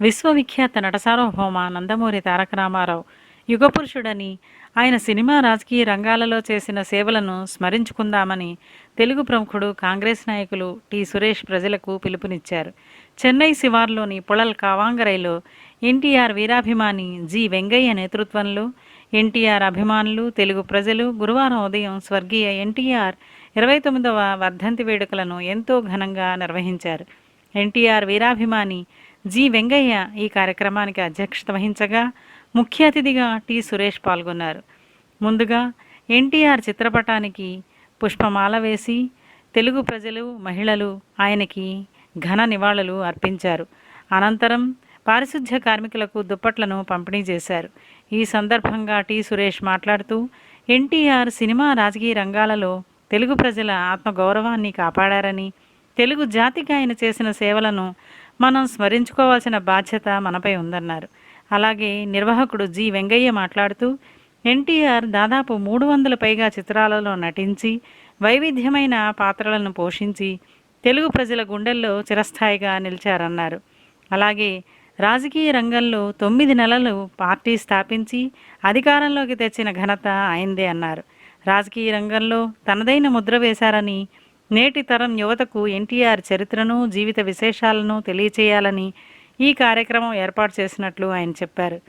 విశ్వవిఖ్యాత నటసార్వభౌమ నందమూరి తారక రామారావు. యుగపురుషుడని ఆయన సినిమా రాజకీయ రంగాలలో చేసిన సేవలను స్మరించుకుందామని తెలుగు ప్రముఖుడు కాంగ్రెస్ నాయకులు టి. సురేష్ ప్రజలకు పిలుపునిచ్చారు. చెన్నై శివార్లోని పుళల్ కావాంగరైలో ఎన్టీఆర్ వీరాభిమాని జి. వెంగయ్య నేతృత్వంలో ఎన్టీఆర్ అభిమానులు తెలుగు ప్రజలు గురువారం ఉదయం స్వర్గీయ ఎన్టీఆర్ ఇరవై తొమ్మిదవ వర్ధంతి వేడుకలను ఎంతో ఘనంగా నిర్వహించారు. ఎన్టీఆర్ వీరాభిమాని జి వెంగయ్య ఈ కార్యక్రమానికి అధ్యక్షత వహించగా ముఖ్య అతిథిగా టి సురేష్ పాల్గొన్నారు. ముందుగా ఎన్టీఆర్ చిత్రపటానికి పుష్పమాల వేసి తెలుగు ప్రజలు మహిళలు ఆయనకి ఘన నివాళులు అర్పించారు. అనంతరం పారిశుధ్య కార్మికులకు దుప్పట్లను పంపిణీ చేశారు. ఈ సందర్భంగా టి సురేష్ మాట్లాడుతూ ఎన్టీఆర్ సినిమా రాజకీయ రంగాలలో తెలుగు ప్రజల ఆత్మగౌరవాన్ని కాపాడారని తెలుగు జాతికి ఆయన చేసిన సేవలను మనం స్మరించుకోవాల్సిన బాధ్యత మనపై ఉందన్నారు. అలాగే నిర్వాహకుడు జి. వెంగయ్య మాట్లాడుతూ ఎన్టీఆర్ దాదాపు మూడు వందల పైగా చిత్రాలలో నటించి వైవిధ్యమైన పాత్రలను పోషించి తెలుగు ప్రజల గుండెల్లో చిరస్థాయిగా నిలిచారన్నారు. అలాగే రాజకీయ రంగంలో తొమ్మిది నెలలు పార్టీ స్థాపించి అధికారంలోకి తెచ్చిన ఘనత ఆయనదే అన్నారు. రాజకీయ రంగంలో తనదైన ముద్ర వేశారని నేటి తరం యువతకు ఎన్టీఆర్ చరిత్రను జీవిత విశేషాలను తెలియచేయాలని ఈ కార్యక్రమం ఏర్పాటు చేసినట్లు ఆయన చెప్పారు.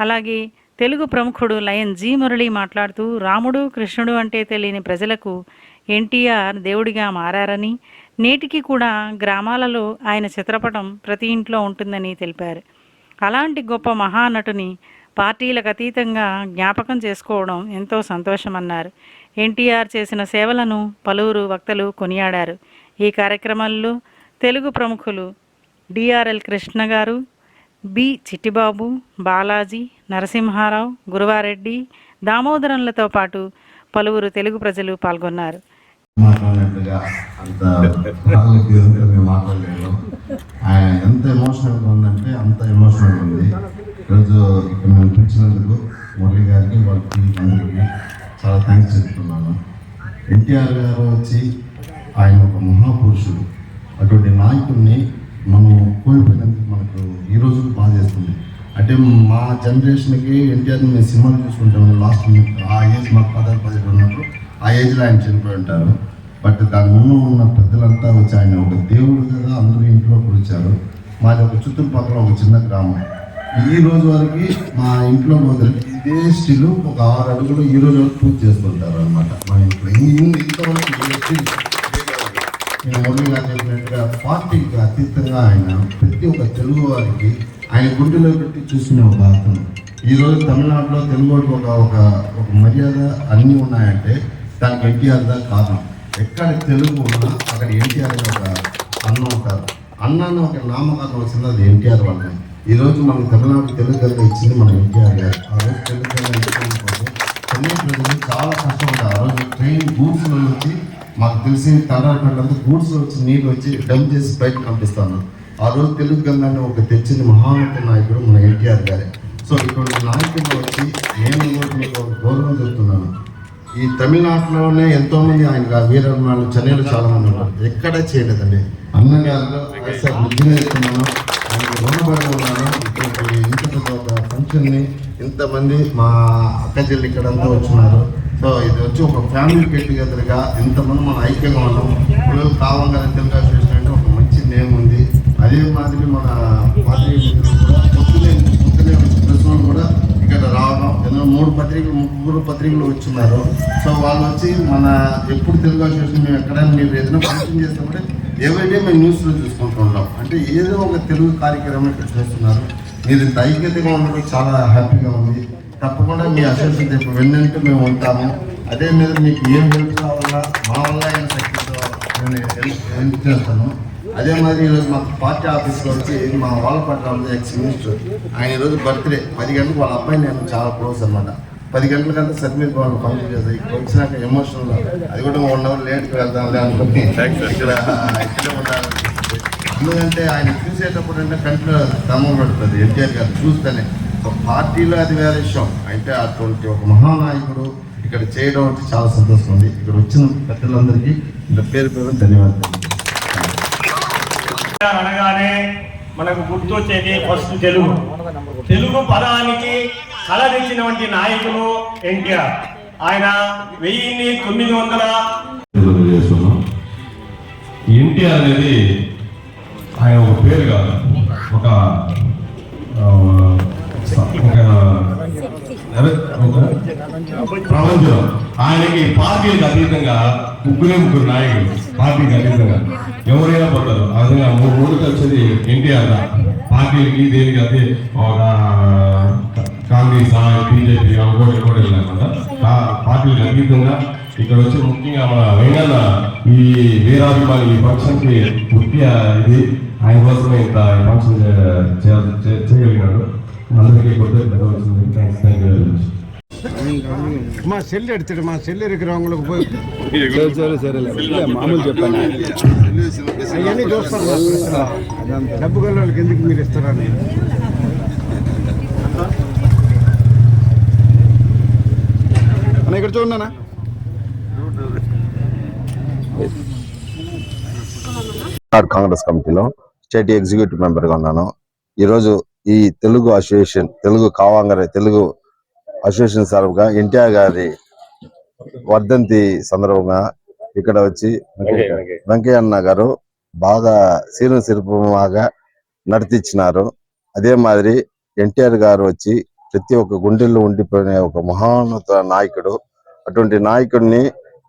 అలాగే తెలుగు ప్రముఖుడు లయన్ జి మురళి మాట్లాడుతూ రాముడు కృష్ణుడు అంటే తెలియని ప్రజలకు ఎన్టీఆర్ దేవుడిగా మారారని నేటికి కూడా గ్రామాలలో ఆయన చిత్రపటం ప్రతి ఇంట్లో ఉంటుందని తెలిపారు. అలాంటి గొప్ప మహానటుని పార్టీలకు అతీతంగా జ్ఞాపకం చేసుకోవడం ఎంతో సంతోషమన్నారు. ఎన్టీఆర్ చేసిన సేవలను పలువురు వక్తలు కొనియాడారు. ఈ కార్యక్రమాల్లో తెలుగు ప్రముఖులు డిఆర్ఎల్ కృష్ణ గారు బి చిట్టిబాబు బాలాజీ నరసింహారావు గురువారెడ్డి దామోదరంలతో పాటు పలువురు తెలుగు ప్రజలు పాల్గొన్నారు. మాట్లాడినట్టుగా అంత ఎంత ఎమోషనల్గా ఉందంటే అంత ఎమోషనల్ ఉంది. ఈరోజు ఇక్కడ మేము పిలిచినందుకు మురళి గారికి వాళ్ళ అందరికీ చాలా థ్యాంక్స్ చెప్తున్నాను. ఎన్టీఆర్ గారు వచ్చి ఆయన ఒక మహాపురుషుడు. అటువంటి నాయకుడిని మనం కోల్పోయినందుకు మనకు ఈ రోజు బాధ చేస్తుంది. అంటే మా జనరేషన్కి ఎన్టీఆర్ని మేము సినిమాలు చూసుకుంటాము లాస్ట్ ఆ ఏజ్ మాకు పదహారు పదిహేడు ఉన్నప్పుడు ఆ ఏజ్లో ఆయన చనిపోయి ఉంటారు. బట్ దాని ముందు ఉన్న పెద్దలంతా వచ్చి ఆయన ఒక దేవుడు కదా అందరూ ఇంట్లో పిలిచారు మాది ఒక చుట్టుపక్కల ఒక చిన్న గ్రామం. ఈ రోజు వరకు మా ఇంట్లో మొదలు ఇదే స్టిల్ ఒక ఆరు అడుగులు ఈ రోజు వరకు పూజ చేసుకుంటారు అనమాట మా ఇంట్లో ఇంతవరకు నేను మురళి గారు చెప్పినట్టుగా పార్టీకి అతీతంగా ఆయన ప్రతి ఒక్క తెలుగు వారికి ఆయన గుండెలో పెట్టి చూసుకునే ఒక అర్థం ఈరోజు తమిళనాడులో తెలుగు ఒక ఒక ఒక మర్యాద అన్నీ ఉన్నాయంటే దానికి ఎన్టీఆర్ దా కారణం. ఎక్కడ తెలుగు ఉన్నా అక్కడ ఎన్టీఆర్ అనే ఒక అన్న ఉంటారు. అన్న ఒక నామకరణం వచ్చింది అది ఎన్టీఆర్ వల్లనే ఈరోజు మన తమిళనాడు తెలుగుదల ఇచ్చింది మన ఎన్టీఆర్ గారు. ఆ రోజు తెలుగు ఇచ్చిన కోసం చెన్నై ప్రజలు చాలా కష్టపడ్డారు ఆ రోజు ట్రైన్ గూడ్స్లో వచ్చి మాకు తెలిసి తండ్రి గూడ్స్ వచ్చి నీళ్ళు వచ్చి డంప్ చేసి బయటకు పంపిస్తాను. ఆ రోజు తెలుగు గంగాన్ని ఒక తెచ్చింది మహానత నాయకుడు మన ఎన్టీఆర్ గారే. సో ఇటువంటి నాయకులు వచ్చి నేను మీకు గౌరవం చెప్తున్నాను. ఈ తమిళనాడులోనే ఎంతోమంది ఆయన వీరభిమానులు చెన్నైలో చాలామంది ఉన్నారు. ఎక్కడ చేయలేదండి. అన్నగారు సార్ ఆయనకు రుణపడి ఉన్నాను. ఇటువంటి ఒక ఫంక్షన్ని ఇంతమంది మా అక్క చెల్లి ఇక్కడంతా వచ్చినారు. సో ఇది వచ్చి ఒక ఫ్యామిలీ గెట్ టుగెదర్గా ఇంతమంది మనం ఐక్యంగా ఉన్నాం. ఇప్పుడు కావంగానే తెలుగు అసోసియేషన్ అంటే ఒక మంచి నేమ్ ఉంది. అదే మాదిరి మన పార్టీ మిత్రులు కూడా పొద్దునే పొద్దునే కూడా ఇక్కడ రావడం. ఎందుకంటే మూడు పత్రికలు ముగ్గురు పత్రికలు వచ్చిన్నారు. సో వాళ్ళు వచ్చి మన ఎప్పుడు తెలుగు అసోసియేషన్ మేము ఎక్కడైనా మీరు ఏదైనా ఫంక్షన్ చేస్తామంటే ఎవ్రీడే మేము న్యూస్లో చూసుకుంటూ ఉంటాం అంటే ఏదో ఒక తెలుగు కార్యక్రమం ఇక్కడ చేస్తున్నారు. మీరు ఐక్యతగా ఉండడం చాలా హ్యాపీగా ఉంది. తప్పకుండా మీ అసోసియేషన్ రేపు వెన్నంటే మేము ఉంటాము. అదే మీద మీకు ఏం హెల్ప్ కావాలా మా వల్ల ఏం శక్తితో నేను హెల్ప్ చేస్తాను అదే మాదిరి ఈరోజు మా పార్టీ ఆఫీస్లో వచ్చి మా వాళ్ళ పట్ల ఎక్స్ మినిస్టర్ ఆయన ఈరోజు బర్త్డే పది గంటలకు వాళ్ళ అబ్బాయి నేను చాలా క్లోజ్ అనమాట పది గంటలకంతా సబ్మిట్ వాళ్ళు ఫంక్షన్ చేస్తాయి ఇక్కడ వచ్చినాక ఎమోషనల్ అది కూడా వన్ అవర్ లేట్కి వెళ్దాంలే అనుకుని ఇక్కడ ఇక్కడ ఉండాలి ఎందుకంటే ఆయన చూసేటప్పుడు అంటే కంట్లో దమ్మం పెడుతుంది. ఎన్టీఆర్ గారు చూస్తేనే ఒక పార్టీలో అది వేరే విషయం. అంటే అటువంటి ఒక మహానాయకుడు ఇక్కడ చేయడం అంటే చాలా సంతోషం ఉంది ఇక్కడ వచ్చిన పెద్దలందరికీ ఇంత పేరు పేరు ధన్యవాదాలు. అనగానే మనకు గుర్తొచ్చేది ఫస్ట్ తెలుగు. తెలుగు పదానికి కళ నాయకులు ఎన్టీఆర్. ఆయన వెయ్యిన్ని తొమ్మిది వందల ఎన్టీఆర్ అనేది ఆయన ఒక పేరు కాదు. ఒక అదే, ప్రపంచం ఆయనకి పార్టీలకు అతీతంగా ముగ్గురే ముగ్గురు నాయకులు పార్టీకి అతీతంగా. ఎవరైనా పడతారు ఆ విధంగా మూడు మూడు కలిసేది ఎన్టీఆర్ పార్టీలకి దేనికి అదే ఒక కాంగ్రెస్ బీజేపీ ఇంకోటి ఇంకోటి లేకుండా పార్టీలకు అతీతంగా ఇక్కడ వచ్చి ముఖ్యంగా మన వెంగన్న ఈ వీరాభిమాని ఈ ఫంక్షన్కి ముఖ్య ఇది. ఆయన కోసమే ఇంత ఫంక్షన్ చేయగలిగినాడు అందరికీ కృతజ్ఞతలు వచ్చింది thanks. Thank you very much. మా సెల్ ఎడుతాడు. మా సెల్ ఎరిగిరంగులకు పోయి మామూలు చెప్పాను అవన్నీ ప్రశ్నలో. డబ్బు గల వాళ్ళకి ఎందుకు మీరు ఇస్తారని. అన్న ఇక్కడ చూడన్నా నాడు కాంగ్రెస్ కమిటీలో స్టేట్ ఎగ్జిక్యూటివ్ మెంబర్గా ఉన్నాను. ఈరోజు ఈ తెలుగు అసోసియేషన్ తెలుగు కావాంగర తెలుగు అసోసియేషన్ తరఫుగా ఎన్టీఆర్ గారి వర్ధంతి సందర్భంగా ఇక్కడ వచ్చి వెంకయ్య అన్న గారు. బాగా సీను శిల్పంలాగా నడిపించినారు అదే మాదిరి ఎన్టీఆర్ గారు వచ్చి ప్రతి ఒక్క గుండెల్లో ఉండిపోయిన ఒక మహాన్నత నాయకుడు. అటువంటి నాయకుడిని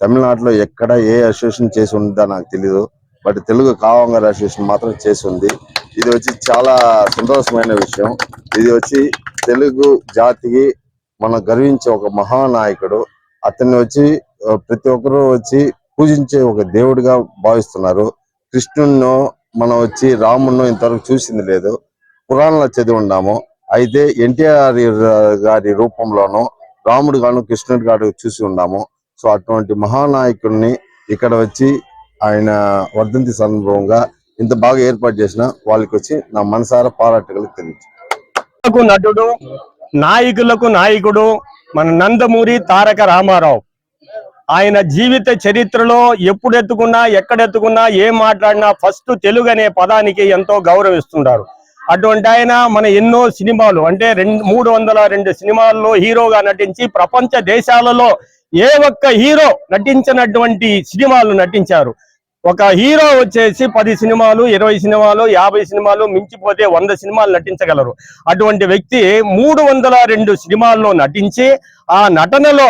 తమిళనాడులో ఎక్కడ ఏ అసోసియేషన్ చేసి ఉందో నాకు తెలియదు బట్ తెలుగు కావంగర్ అసోసియేషన్ మాత్రం చేసి ఉంది. ఇది వచ్చి చాలా సంతోషమైన విషయం. ఇది వచ్చి తెలుగు జాతికి మనం గర్వించే ఒక మహానాయకుడు అతన్ని వచ్చి ప్రతి ఒక్కరూ వచ్చి పూజించే ఒక దేవుడిగా భావిస్తున్నారు. కృష్ణున్నో మనం వచ్చి రామున్నో ఇంతవరకు చూసింది లేదు. పురాణంలో చదివి ఉన్నాము. అయితే ఎన్టీఆర్ గారి రూపంలోనూ రాముడు గాను కృష్ణుడు గారు చూసి ఉన్నాము. సో అటువంటి మహానాయకుడిని ఇక్కడ వచ్చి ఆయన వర్ధంతి సందర్భంగా ఇంత బాగా ఏర్పాటు చేసిన వాళ్ళకి వచ్చి నా మనసారా పారాటకులకు తెలియదు నటుడు నాయకులకు నాయకుడు మన నందమూరి తారక రామారావు. ఆయన జీవిత చరిత్రలో ఎప్పుడు ఎత్తుకున్నా ఏం మాట్లాడినా ఫస్ట్ తెలుగు అనే పదానికి ఎంతో గౌరవిస్తుంటారు. అటువంటి ఆయన మన ఎన్నో సినిమాలు అంటే రెండు మూడు వందల రెండు సినిమాల్లో హీరోగా నటించి ప్రపంచ దేశాలలో ఏ ఒక్క హీరో నటించినటువంటి సినిమాలు నటించారు. ఒక హీరో వచ్చేసి పది సినిమాలు ఇరవై సినిమాలు యాభై సినిమాలు మించిపోతే వంద సినిమాలు నటించగలరు. అటువంటి వ్యక్తి మూడు వందల రెండు సినిమాల్లో నటించి ఆ నటనలో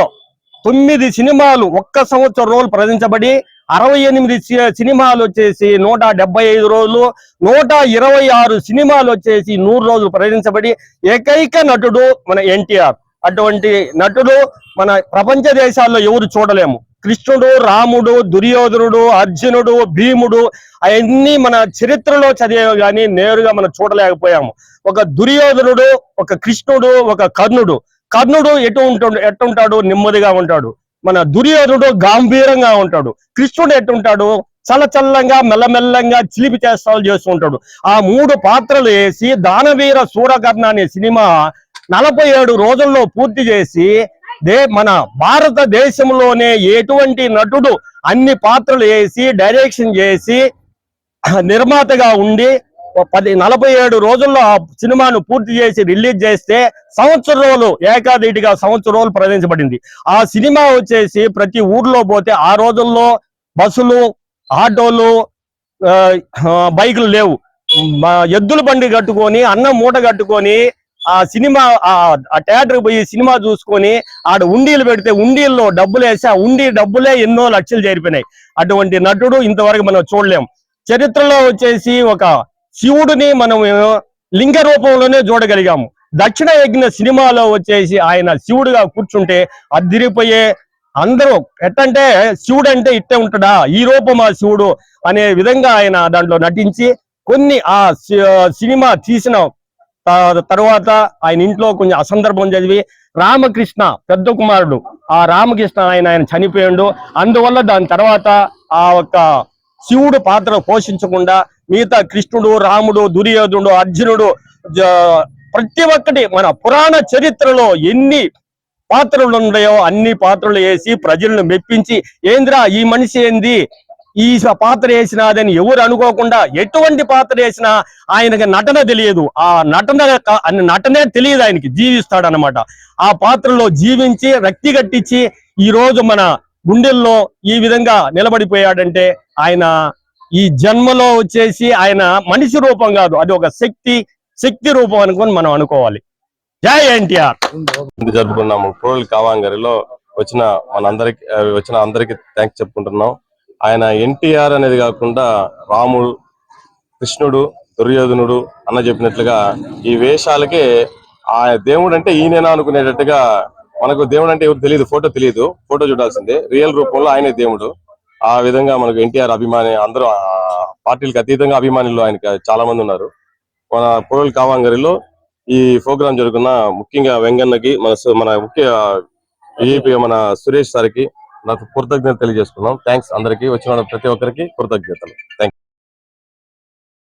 తొమ్మిది సినిమాలు ఒక్క సంవత్సరం రోజులు ప్రదర్శించబడి అరవై ఎనిమిది సినిమాలు వచ్చేసి నూట డెబ్బై ఐదు రోజులు నూట ఇరవై ఆరు సినిమాలు వచ్చేసి నూరు రోజులు ప్రదర్శించబడి ఏకైక నటుడు మన ఎన్టీఆర్. అటువంటి నటుడు మన ప్రపంచ దేశాల్లో ఎవరు చూడలేము. కృష్ణుడు రాముడు దుర్యోధనుడు అర్జునుడు భీముడు అవన్నీ మన చరిత్రలో చదివేవి కానీ నేరుగా మనం చూడలేకపోయాము. ఒక దుర్యోధనుడు ఒక కృష్ణుడు ఒక కర్ణుడు. కర్ణుడు ఎటు ఉంటాడు ఎట్టుంటాడు? నెమ్మదిగా ఉంటాడు. మన దుర్యోధుడు గాంభీరంగా ఉంటాడు. కృష్ణుడు ఎట్టుంటాడు? చల్లచల్లంగా మెల్లమెల్లంగా చిలిపి చేస్తాలు చేస్తూ ఉంటాడు. ఆ మూడు పాత్రలు వేసి దానవీర సూరకర్ణ అనే సినిమా నలభై ఏడు రోజుల్లో పూర్తి చేసి దే మన భారతదేశంలోనే ఎటువంటి నటుడు అన్ని పాత్రలు వేసి డైరెక్షన్ చేసి నిర్మాతగా ఉండి పది నలభై ఏడు రోజుల్లో ఆ సినిమాను పూర్తి చేసి రిలీజ్ చేస్తే సంవత్సరం రోజులు ఏకాదిటిగా సంవత్సరం రోజులు ప్రదర్శించబడింది ఆ సినిమా వచ్చేసి ప్రతి ఊర్లో పోతే ఆ రోజుల్లో బస్సులు ఆటోలు బైకులు లేవు. మా ఎద్దుల బండి కట్టుకొని అన్నం మూట కట్టుకొని ఆ సినిమా ఆ థియేటర్కి థియేటర్ పోయి సినిమా చూసుకొని ఆడ ఉండీలు పెడితే ఉండీల్లో డబ్బులు వేసి ఆ ఉండి డబ్బులే ఎన్నో లక్షలు చేరిపోయినాయి అటువంటి నటుడు ఇంతవరకు మనం చూడలేం. చరిత్రలో వచ్చేసి ఒక శివుడిని మనం లింగ రూపంలోనే చూడగలిగాము. దక్షిణ యజ్ఞ సినిమాలో వచ్చేసి ఆయన శివుడుగా కూర్చుంటే అదిరిపోయే అందరూ ఎట్టంటే శివుడు అంటే ఇట్టే ఉంటాడా? ఈ రూపం ఆ శివుడు అనే విధంగా ఆయన దాంట్లో నటించి కొన్ని ఆ సినిమా తీసిన తర్వాత ఆయన ఇంట్లో కొంచెం అసందర్భం చదివి రామకృష్ణ పెద్ద కుమారుడు. ఆ రామకృష్ణ ఆయన ఆయన చనిపోయాడు. అందువల్ల దాని తర్వాత ఆ యొక్క శివుడు పాత్ర పోషించకుండా మిగతా కృష్ణుడు రాముడు దుర్యోధనుడు అర్జునుడు జ- ప్రతి ఒక్కటి మన పురాణ చరిత్రలో ఎన్ని పాత్రలు ఉన్నాయో అన్ని పాత్రలు వేసి ప్రజలను మెప్పించి ఏంద్రా ఈ మనిషి ఏంది? ఈ పాత్ర వేసినాదని ఎవరు అనుకోకుండా ఎటువంటి పాత్ర వేసినా ఆయనకి నటన తెలియదు. ఆ నటన నటనే తెలియదు ఆయనకి జీవిస్తాడు అనమాట ఆ పాత్రలో జీవించి రక్తి కట్టించి ఈ రోజు మన గుండెల్లో ఈ విధంగా నిలబడిపోయాడంటే ఆయన ఈ జన్మలో వచ్చేసి ఆయన మనిషి రూపం కాదు. అది ఒక శక్తి శక్తి రూపం అనుకొని మనం అనుకోవాలి. జై ఎన్టీఆర్. జరుపుకున్నాము కోరల్ కావాంగరిలో వచ్చిన మనందరికి వచ్చిన అందరికి థ్యాంక్స్ చెప్పుకుంటున్నాం. ఆయన ఎన్టీఆర్ అనేది కాకుండా రాముడు కృష్ణుడు దుర్యోధనుడు అన్న చెప్పినట్లుగా ఈ వేషాలకే ఆ దేవుడు అంటే ఈయనేనా అనుకునేటట్టుగా మనకు దేవుడు అంటే ఎవరు తెలియదు ఫోటో తెలియదు. ఫోటో చూడాల్సిందే. రియల్ రూపంలో ఆయనే దేవుడు. ఆ విధంగా మనకు ఎన్టీఆర్ అభిమాని అందరూ ఆ, పార్టీలకు అతీతంగా అభిమానులు ఆయనకి చాలా మంది ఉన్నారు. మన కోరల్ కావాంగరిలో ఈ ప్రోగ్రాం జరుగుతున్న ముఖ్యంగా వెంగన్నకి మన మన ముఖ్య ఏపీ మన సురేష్ సార్కి నాకు కృతజ్ఞత తెలియజేసుకున్నాం. థ్యాంక్స్ అందరికీ వచ్చిన ప్రతి ఒక్కరికి కృతజ్ఞతలు. థ్యాంక్